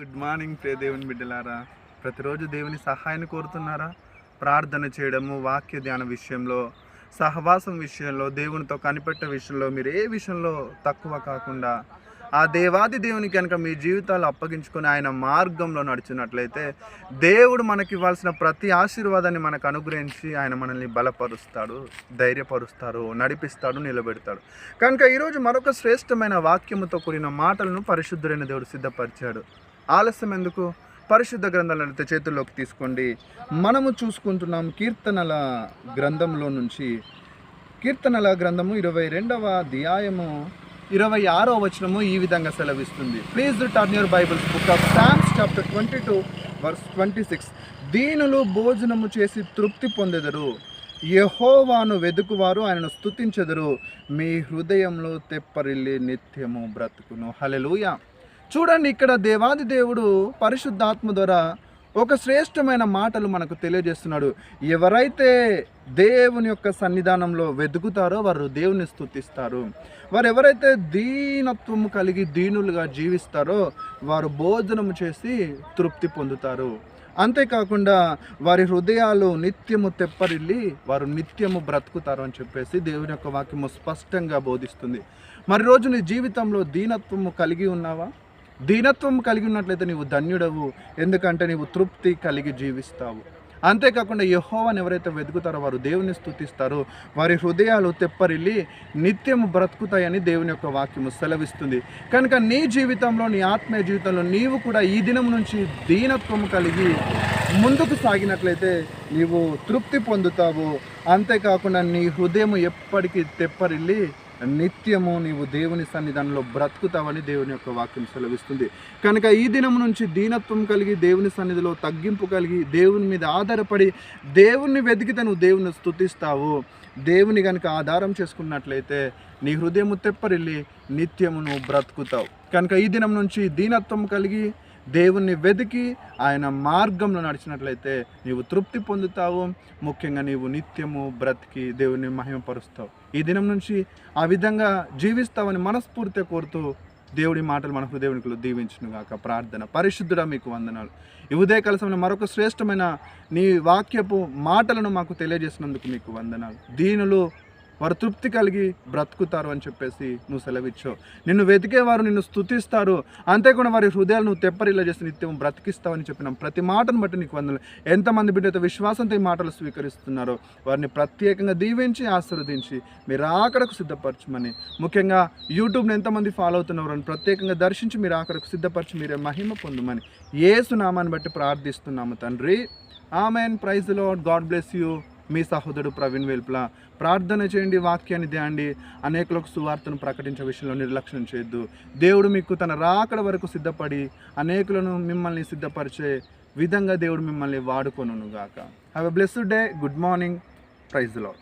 Good morning ప్రే దేవుని బిడ్డలారా. ప్రతిరోజు దేవుని సహాయాన్ని కోరుతున్నారా? ప్రార్థన చేయడము వాక్య ధ్యాన విషయంలో సహవాసం విషయంలో దేవునితో కనిపెట్టే విషయంలో మీరు ఏ విషయంలో తక్కువ కాకుండా ఆ దేవాది దేవుని కనుక మీ జీవితాలు అప్పగించుకొని ఆయన మార్గంలో నడిచినట్లయితే దేవుడు మనకి ఇవ్వాల్సిన ప్రతి ఆశీర్వాదాన్ని మనకు అనుగ్రహించి ఆయన మనల్ని బలపరుస్తాడు ధైర్యపరుస్తాడు నడిపిస్తాడు నిలబెడతాడు. కనుక ఈరోజు మరొక శ్రేష్టమైన వాక్యముతో కూడిన మాటలను పరిశుద్ధుడైన దేవుడు సిద్ధపరిచాడు. ఆలస్యం ఎందుకు? పరిశుద్ధ గ్రంథాలను అయితే చేతుల్లోకి తీసుకోండి. మనము చూసుకుంటున్నాం కీర్తనల గ్రంథంలో నుంచి. కీర్తనల గ్రంథము ఇరవై రెండవ అధ్యాయము ఇరవై ఆరో వచనము ఈ విధంగా సెలవిస్తుంది. Please turn your Bibles book of Psalms chapter twenty two verse twenty six దీనులు భోజనము చేసి తృప్తి పొందెదరు. యహోవాను వెదుకువారు ఆయనను స్థుతించెదరు మీ హృదయంలో తెప్పరిల్లి నిత్యము బ్రతుకును. హలెలూయ చూడండి ఇక్కడ దేవాది దేవుడు పరిశుద్ధాత్మ ద్వారా ఒక శ్రేష్టమైన మాటలు మనకు తెలియజేస్తున్నాడు. ఎవరైతే దేవుని యొక్క సన్నిధానంలో వెతుకుతారో వారు దేవుని స్తుతిస్తారు వారు ఎవరైతే దీనత్వము కలిగి దీనులుగా జీవిస్తారో వారు భోజనము చేసి తృప్తి పొందుతారు. అంతేకాకుండా వారి హృదయాలు నిత్యము తెప్పరిల్లి వారు నిత్యము బ్రతుకుతారు అని చెప్పేసి దేవుని యొక్క వాక్యము స్పష్టంగా బోధిస్తుంది. మరి రోజు నీ జీవితంలో దీనత్వము కలిగి ఉన్నావా? దీనత్వం కలిగి ఉన్నట్లయితే నీవు ధన్యుడవు. ఎందుకంటే నీవు తృప్తి కలిగి జీవిస్తావు. అంతేకాకుండా యహోవాని ఎవరైతే వెతుకుతారో వారు దేవుని స్థుతిస్తారో. వారి హృదయాలు తెప్పరిల్లి నిత్యము బ్రతుకుతాయని దేవుని యొక్క వాక్యము సెలవిస్తుంది. కనుక నీ జీవితంలో నీ ఆత్మీయ జీవితంలో నీవు కూడా ఈ దినం నుంచి దీనత్వము కలిగి ముందుకు సాగినట్లయితే నీవు తృప్తి పొందుతావు. అంతేకాకుండా నీ హృదయం ఎప్పటికీ తెప్పరిల్లి నిత్యము నీవు దేవుని సన్నిధానంలో బ్రతుకుతావని దేవుని యొక్క వాక్యం సెలవిస్తుంది. కనుక ఈ దినం నుంచి దీనత్వం కలిగి దేవుని సన్నిధిలో తగ్గింపు కలిగి దేవుని మీద ఆధారపడి దేవుణ్ణి వెతికితే నువ్వు దేవుని స్తుతిస్తావు. దేవుని కనుక ఆధారం చేసుకున్నట్లయితే నీ హృదయము తెప్పరిల్లి నిత్యము నువ్వు బ్రతుకుతావు. కనుక ఈ దినం నుంచి దీనత్వం కలిగి దేవుణ్ణి వెతికి ఆయన మార్గంలో నడిచినట్లయితే నీవు తృప్తి పొందుతావు. ముఖ్యంగా నీవు నిత్యము బ్రతికి దేవుణ్ణి మహిమపరుస్తావు. ఈ దినం నుంచి ఆ విధంగా జీవిస్తావని మనస్ఫూర్తిగా కోరుతూ దేవుడి మాటలు మన హృదయకులు దీవించును గాక ప్రార్థన. పరిశుద్ధుడా మీకు వందనాలు. ఈ ఉదయ కలసమైన మరొక శ్రేష్టమైన నీ వాక్యపు మాటలను మాకు తెలియజేసినందుకు మీకు వందనాలు. దీనులు వారు తృప్తి కలిగి బ్రతుకుతారు అని చెప్పేసి నువ్వు సెలవిచ్చావు. నిన్ను వెతికేవారు నిన్ను స్థుతిస్తారు అంతేకాకుండా వారి హృదయాలు నువ్వు తెప్పరిల్లా చేసి నిత్యం బ్రతికిస్తావని చెప్పిన. ప్రతి మాటను బట్టి నీకు వందలు. ఎంతమంది బిడ్డతో విశ్వాసంతో ఈ మాటలు స్వీకరిస్తున్నారో వారిని ప్రత్యేకంగా దీవించి ఆశీర్వదించి మీరు ఆకడకు సిద్ధపరచమని. ముఖ్యంగా యూట్యూబ్ని ఎంతమంది ఫాలో అవుతున్నారు అని ప్రత్యేకంగా దర్శించి మీరు ఆకడకు సిద్ధపరచి మీరే మహిమ పొందమని. ఏసు నామాన్ని బట్టి ప్రార్థిస్తున్నాము తండ్రి. Amen. Praise Lord. God bless you. మీ సహోదరుడు ప్రవీణ్ వెల్పుల. ప్రార్థన చేయండి వాక్యాన్ని ధ్యాండి అనేకులకు సువార్తను ప్రకటించే విషయంలో నిర్లక్ష్యం చేయొద్దు. దేవుడు మీకు తన రాకడ వరకు సిద్ధపడి అనేకులను మిమ్మల్ని సిద్ధపరిచే విధంగా దేవుడు మిమ్మల్ని వాడుకొనుగాక have a blessed day good morning praise Lord